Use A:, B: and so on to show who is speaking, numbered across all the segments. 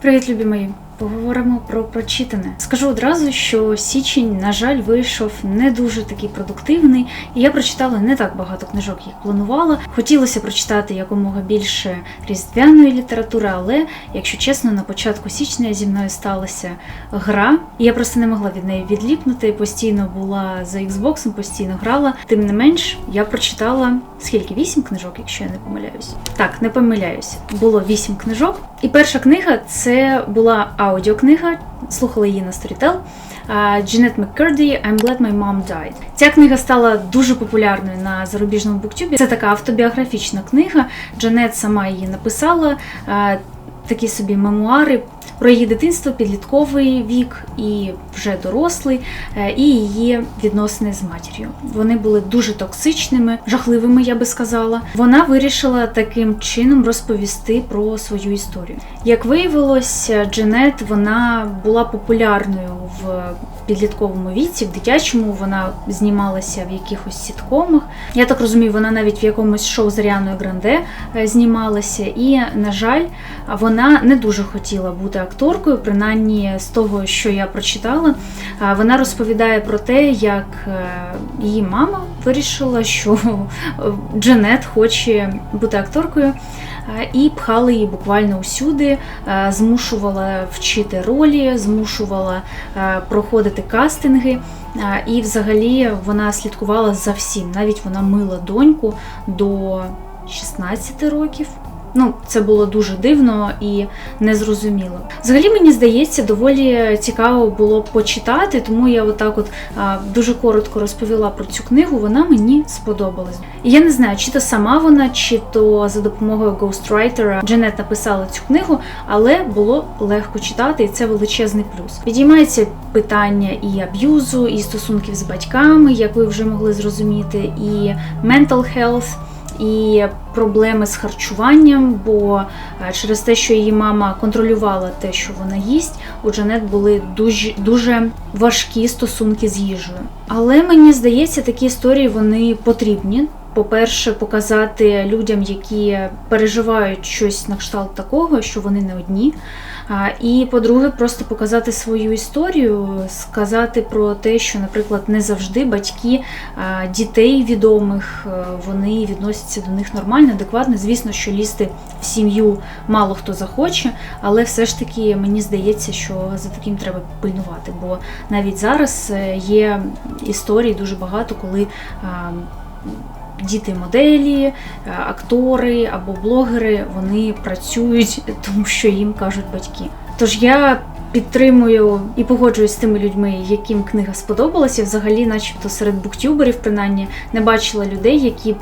A: Привіт, любі! Поговоримо про прочитане. Скажу одразу, що січень, на жаль, вийшов не дуже такий продуктивний, і я прочитала не так багато книжок, як планувала. Хотілося прочитати якомога більше різдвяної літератури, але, якщо чесно, на початку січня зі мною сталася гра, і я просто не могла від неї відліпнути. Постійно була за Xbox, постійно грала. Тим не менш, я прочитала скільки? Вісім книжок, якщо я не помиляюсь. Так, не помиляюсь. Було вісім книжок. І перша книга це була аудіокнига, слухала її на а, Дженет Маккерді I'm glad my mom died. Ця книга стала дуже популярною на зарубіжному буктюбі. Це така автобіографічна книга. Джанет сама її написала. Такі собі мемуари про її дитинство, підлітковий вік і вже дорослий, е, і її відносини з матір'ю. Вони були дуже токсичними, жахливими, я би сказала. Вона вирішила таким чином розповісти про свою історію. Як виявилось, Дженет вона була популярною в підлітковому віці, в дитячому вона знімалася в якихось сіткомах. Я так розумію, вона навіть в якомусь шоу з Аріаною Гранде е, знімалася, і, на жаль, вона не дуже хотіла бути акторкою, принаймні з того, що я прочитала. Вона розповідає про те, як е, її мама вирішила, що е, Дженет хоче бути акторкою. е, І пхала її буквально усюди, змушувала вчити ролі, змушувала проходити кастинги. І взагалі вона слідкувала за всім. Навіть вона мила доньку до 16 років. Ну, це було дуже дивно і незрозуміло. Взагалі, мені здається, доволі цікаво було почитати, тому я отак от а, дуже коротко розповіла про цю книгу. Вона мені сподобалась. І я не знаю, чи то сама вона, чи то за допомогою ghostwriter Дженет написала цю книгу, але було легко читати, і це величезний плюс. Підіймається питання і аб'юзу, і стосунків з батьками, як ви вже могли зрозуміти, і mental health, і проблеми з харчуванням, бо е, через те, що її мама контролювала те, що вона їсть, у Джанет були дуже, дуже важкі стосунки з їжею. Але мені здається, такі історії вони потрібні. По-перше, показати людям, які переживають щось на кшталт такого, що вони не одні. І по-друге, просто показати свою історію, сказати про те, що, наприклад, не завжди батьки дітей відомих вони відносяться до них нормально, адекватно. Звісно, що лізти в сім'ю мало хто захоче, але все ж таки мені здається, що за таким треба пильнувати. Бо навіть зараз е, є історій дуже багато, коли. А, Діти моделі, е, актори або блогери вони працюють, тому що їм кажуть батьки. Тож я підтримую і погоджуюсь з тими людьми, яким книга сподобалася. Взагалі, начебто, серед буктюберів, принаймні, не бачила людей, які б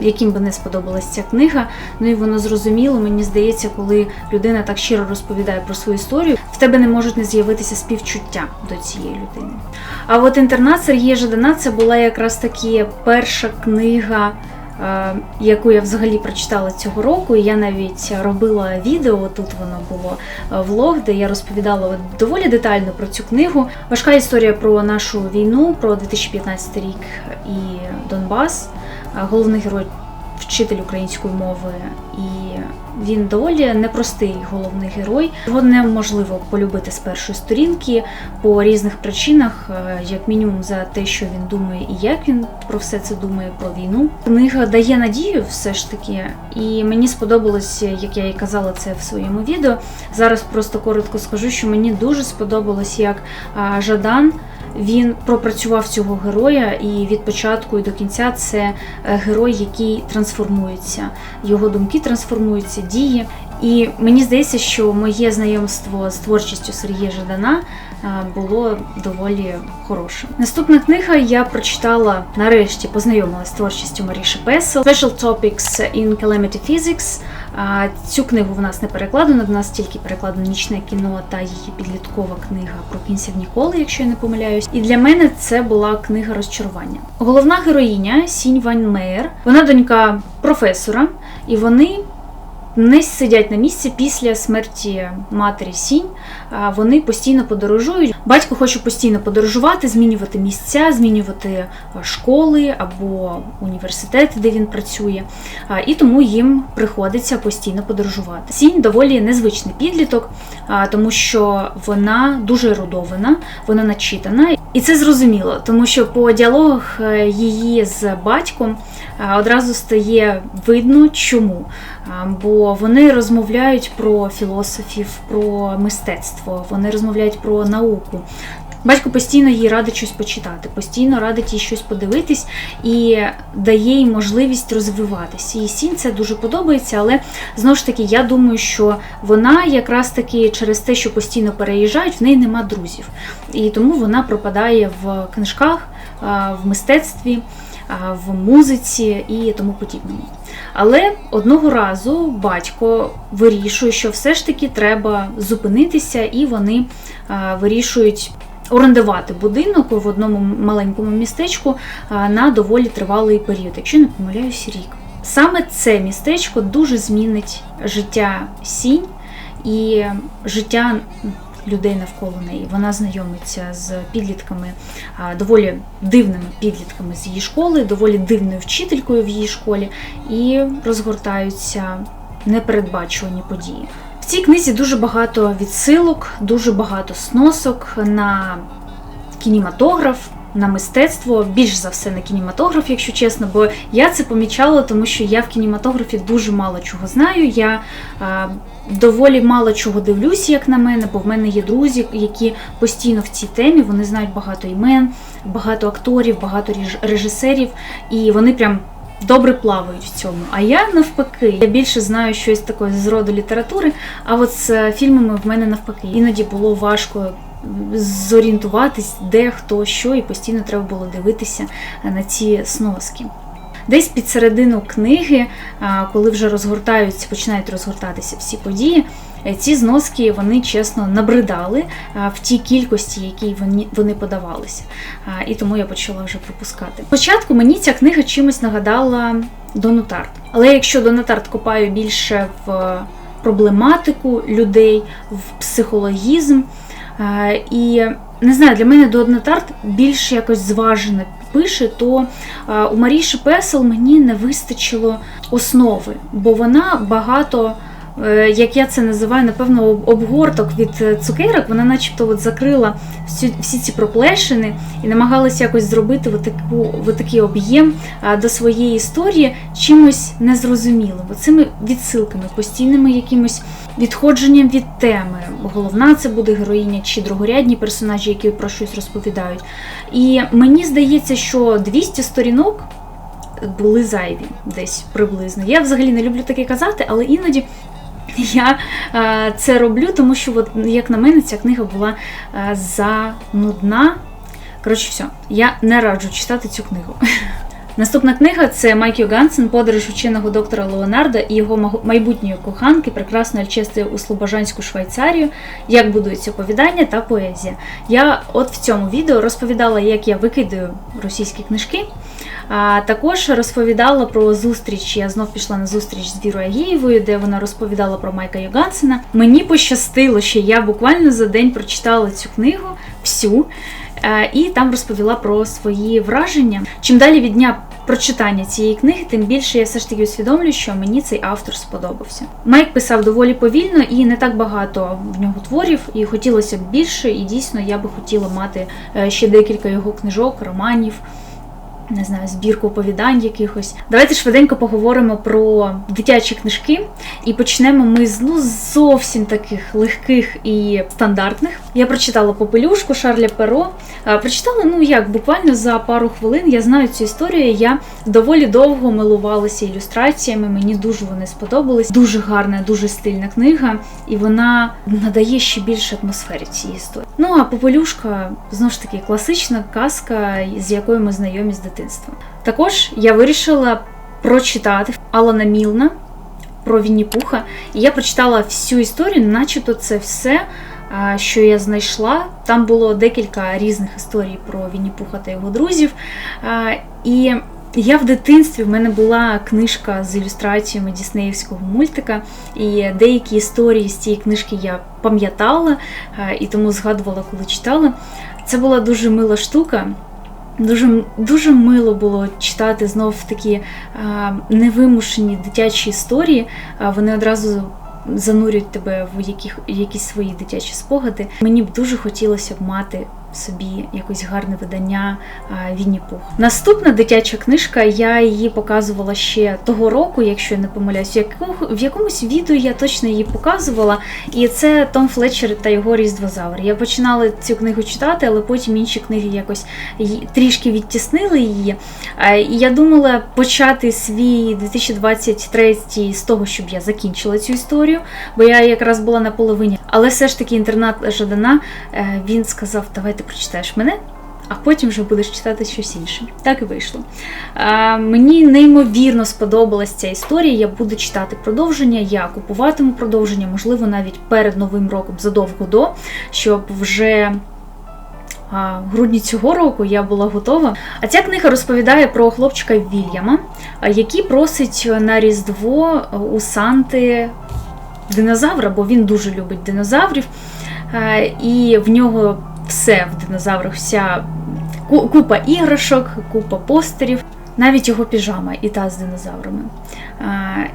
A: яким би не сподобалася ця книга. Ну і воно зрозуміло. Мені здається, коли людина так щиро розповідає про свою історію, в тебе не можуть не з'явитися співчуття до цієї людини. А от інтернат Сергія Жадана це була якраз таки перша книга. Е, Яку я взагалі прочитала цього року, і я навіть робила відео. Тут воно було е, влог, де я розповідала доволі детально про цю книгу. Важка історія про нашу війну, про 2015 рік і Донбас. Е, Головний герой вчитель української мови, і він доволі непростий головний герой. Його неможливо полюбити з першої сторінки по різних причинах, е, як мінімум за те, що він думає, і як він про все це думає про війну. Книга дає надію, все ж таки, і мені сподобалось, як я і казала це в своєму відео. Зараз просто коротко скажу, що мені дуже сподобалось, як Жадан. Він пропрацював цього героя, і від початку і до кінця це е, герой, який трансформується. Його думки трансформуються, дії. І мені здається, що моє знайомство з творчістю Сергія Жадана е, було доволі хорошим. Наступна книга я прочитала нарешті, познайомилася з творчістю Маріші Песел Special Topics in Calamity Physics. Цю книгу в нас не перекладено, в нас тільки перекладено нічне кіно та її підліткова книга про кінців ніколи, якщо я не помиляюсь. І для мене це була книга розчарування. Головна героїня Сінь Вань Мейер, вона донька професора, і вони не сидять на місці після смерті матері Сінь. Вони постійно подорожують. Батько хоче постійно подорожувати, змінювати місця, змінювати школи або університети, де він працює. І тому їм приходиться постійно подорожувати. Сінь доволі незвичний підліток, тому що вона дуже ерудована, вона начитана. І це зрозуміло, тому що по діалогах е, її з батьком е, одразу стає видно, чому. Бо вони розмовляють про філософів, про мистецтво, вони розмовляють про науку. Батько постійно їй радить щось почитати, постійно радить їй щось подивитись і дає їй можливість розвиватися. Їй сінь це дуже подобається, але знову ж таки, я думаю, що вона якраз таки через те, що постійно переїжджають, в неї нема друзів. І тому вона пропадає в книжках, в мистецтві, в музиці і тому подібному. Але одного разу батько вирішує, що все ж таки треба зупинитися, і вони вирішують орендувати будинок в одному маленькому містечку на доволі тривалий період, якщо не помиляюсь, рік. Саме це містечко дуже змінить життя сінь і життя людей навколо неї. Вона знайомиться з підлітками, доволі дивними підлітками з її школи, доволі дивною вчителькою в її школі, і розгортаються непередбачувані події. В цій книзі дуже багато відсилок, дуже багато сносок на кінематограф. На мистецтво, більш за все на кінематограф, якщо чесно, бо я це помічала, тому що я в кінематографі дуже мало чого знаю. Я а, доволі мало чого дивлюсь, як на мене, бо в мене є друзі, які постійно в цій темі, вони знають багато імен, багато акторів, багато реж- режисерів, і вони прям добре плавають в цьому. А я навпаки, я більше знаю щось таке з роду літератури, а от з е, фільмами в мене навпаки. Іноді було важко зорієнтуватись, де хто що, і постійно треба було дивитися на ці сноски. Десь під середину книги, коли вже розгортаються, починають розгортатися всі події, е, ці зноски вони чесно набридали в тій кількості, якій вони, вони подавалися. І тому я почала вже пропускати. Спочатку мені ця книга чимось нагадала Дону Тарт. Але якщо Дона Тарт копаю більше в проблематику людей, в психологізм. Е, І не знаю, для мене Дона Тарт більш якось зважено пише, то е, у Марії Шепесел мені не вистачило основи, бо вона багато. Е, Як я це називаю, напевно, обгорток від е, цукерок, вона начебто от закрила всі, ці проплешини і намагалася якось зробити от таку, такий об'єм до своєї історії чимось незрозумілим. Цими відсилками, постійними якимось відходженням від теми. Головна це буде героїня чи другорядні персонажі, які про щось розповідають. І мені здається, що 200 сторінок були зайві десь приблизно. Я взагалі не люблю таке казати, але іноді. Я е, це роблю, тому що, от, як на мене, ця книга була е, занудна. Коротше, все, я не раджу читати цю книгу. Наступна книга це Майкіо Гансен, подорож ученого доктора Леонарда і його майбутньої коханки, прекрасної Альчести у Слобожанську Швейцарію, як будується оповідання та поезія. Я от в цьому відео розповідала, як я викидаю російські книжки. А також розповідала про зустріч. Я знов пішла на зустріч з Вірою Агієвою, де вона розповідала про Майка Йогансена. Мені пощастило, що я буквально за день прочитала цю книгу всю. Е, І там розповіла про свої враження. Чим далі від дня прочитання цієї книги, тим більше я все ж таки усвідомлюю, що мені цей автор сподобався. Майк писав доволі повільно і не так багато в нього творів, і хотілося б більше, і дійсно я би хотіла мати е, ще декілька його книжок, романів. Не знаю, збірку оповідань якихось. Давайте швиденько поговоримо про дитячі книжки. І почнемо ми з ну зовсім таких легких і стандартних. Я прочитала Попелюшку Шарля Перо. Прочитала, ну як, буквально за пару хвилин. Я знаю цю історію. Я доволі довго милувалася ілюстраціями. Мені дуже вони сподобались. Дуже гарна, дуже стильна книга, і вона надає ще більше атмосфери цієї історії. Ну а Попелюшка знову ж таки класична казка, з якою ми знайомі з дитинства. Також я вирішила прочитати Алана Мілна про Вінні Пуха. І я прочитала всю історію, начебто це все, що я знайшла. Там було декілька різних історій про Вінні Пуха та його друзів. І Я в дитинстві в мене була книжка з ілюстраціями Діснеївського мультика, і деякі історії з цієї книжки я пам'ятала і тому згадувала, коли читала. Це була дуже мила штука. Дуже дуже мило було читати знов такі а, невимушені дитячі історії. А, вони одразу занурюють тебе в яких, якісь свої дитячі спогади. Мені б дуже хотілося б мати собі якось гарне видання Вінні Пух. Наступна дитяча книжка, я її показувала ще того року, якщо я не помиляюсь, в, якомусь відео я точно її показувала. І це Том Флетчер та його Різдвозавр. Я починала цю книгу читати, але потім інші книги якось трішки відтіснили її. І я думала почати свій 2023 з того, щоб я закінчила цю історію, бо я якраз була на половині. Але все ж таки інтернат Жадана е, він сказав: давай ти прочитаєш мене. А потім вже будеш читати щось інше. Так і вийшло. А, мені неймовірно сподобалась ця історія. Я буду читати продовження, я купуватиму продовження, можливо, навіть перед Новим роком задовго до, щоб вже в грудні цього року я була готова. А ця книга розповідає про хлопчика Вільяма, який просить на Різдво у Санти динозавра, бо він дуже любить динозаврів. І в нього все в динозаврах, вся купа іграшок, купа постерів, навіть його піжама і та з динозаврами.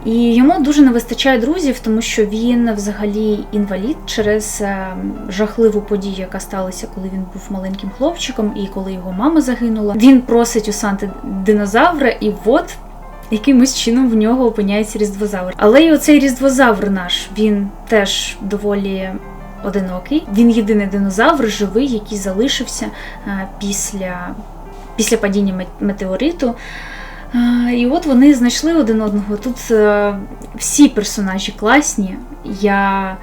A: І йому дуже не вистачає друзів, тому що він взагалі інвалід через е, жахливу подію, яка сталася, коли він був маленьким хлопчиком, і коли його мама загинула. Він просить у Санти динозавра, і от якимось чином в нього опиняється різдвозавр. Але і оцей різдвозавр наш він теж доволі одинокий. Він єдиний динозавр живий, який залишився е, після, після падіння метеориту. Е, І от вони знайшли один одного. Тут е, всі персонажі класні. Я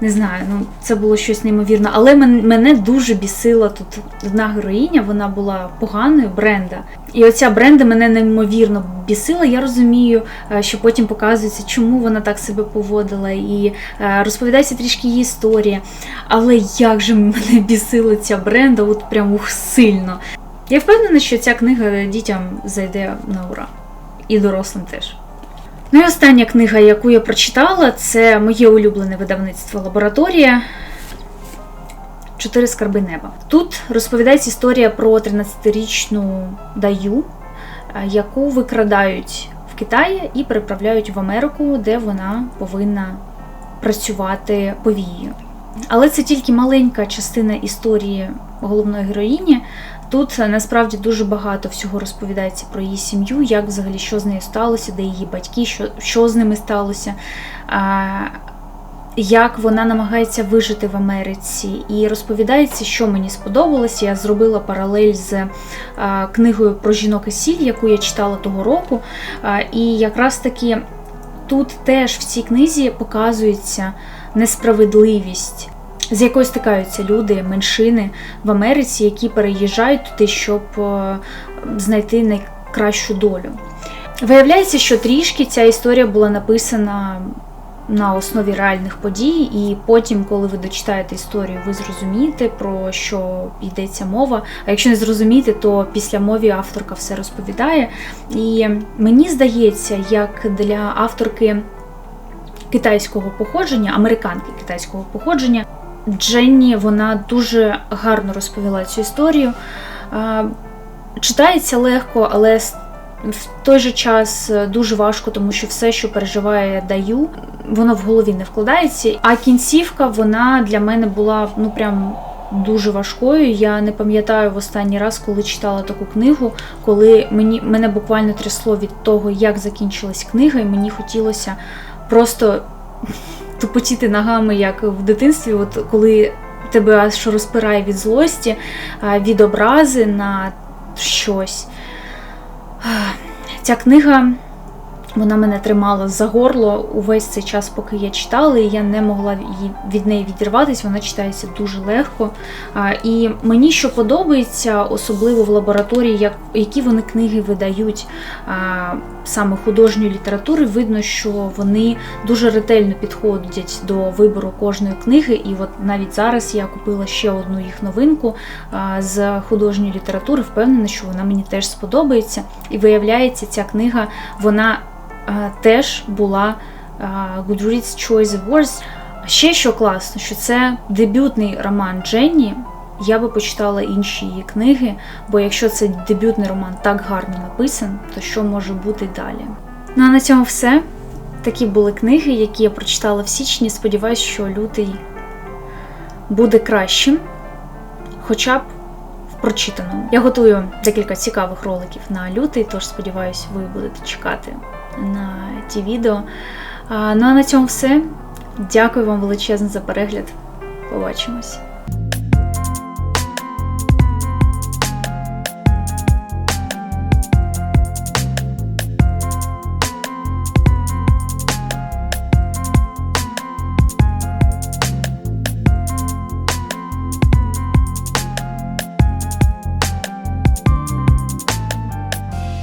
A: не знаю, ну це було щось неймовірне. Але мене дуже бісила тут одна героїня, вона була поганою, Бренда. І оця Бренда мене неймовірно бісила. Я розумію, е, що потім показується, чому вона так себе поводила, і е, розповідається трішки її історія. Але як же мене бісила ця Бренда, от прям ух, сильно. Я впевнена, що ця книга дітям зайде на ура. І дорослим теж. Ну і остання книга, яку я прочитала, це моє улюблене видавництво Лабораторія. Чотири скарби неба. Тут розповідається історія про 13-річну Даю, е, яку викрадають в Китаї і переправляють в Америку, де вона повинна працювати повією. Але це тільки маленька частина історії головної героїні. Тут е, насправді дуже багато всього розповідається про її сім'ю, як взагалі що з нею сталося, де її батьки, що, що з ними сталося. А, як вона намагається вижити в Америці, і розповідається, що мені сподобалось. Я зробила паралель з а, книгою про жінок і сіль, яку я читала того року. А, і якраз таки тут теж в цій книзі показується несправедливість, з якою стикаються люди, меншини в Америці, які переїжджають туди, щоб е, знайти найкращу долю. Виявляється, що трішки ця історія була написана на основі реальних подій, і потім, коли ви дочитаєте історію, ви зрозумієте, про що йдеться мова. А якщо не зрозумієте, то після мові авторка все розповідає. І мені здається, як для авторки китайського походження, американки китайського походження, Дженні вона дуже гарно розповіла цю історію. Читається легко, але в той же час е, дуже важко, тому що все, що переживає Даю, воно в голові не вкладається. А кінцівка вона для мене була ну прям дуже важкою. Я не пам'ятаю в останній раз, коли читала таку книгу, коли мені мене буквально трясло від того, як закінчилась книга, і мені хотілося просто тупотіти ногами, як в дитинстві, от коли тебе аж розпирає від злості, від образи на щось. Ця книга Вона мене тримала за горло увесь цей час, поки я читала, і я не могла від неї відірватися. Вона читається дуже легко. І мені що подобається, особливо в лабораторії, як, які вони книги видають саме художньої літератури, видно, що вони дуже ретельно підходять до вибору кожної книги. І от навіть зараз я купила ще одну їх новинку з художньої літератури, впевнена, що вона мені теж сподобається. І виявляється, ця книга вона теж була Goodreads Choice Awards. Ще що класно, що це дебютний роман Дженні. Я би почитала інші її книги, бо якщо це дебютний роман так гарно написан, то що може бути далі? Ну а на цьому все. Такі були книги, які я прочитала в січні. Сподіваюсь, що лютий буде кращим, хоча б в прочитаному. Я готую декілька цікавих роликів на лютий, тож сподіваюсь, ви будете чекати на ті відео. Ну а на цьому все. Дякую вам величезно за перегляд. Побачимось.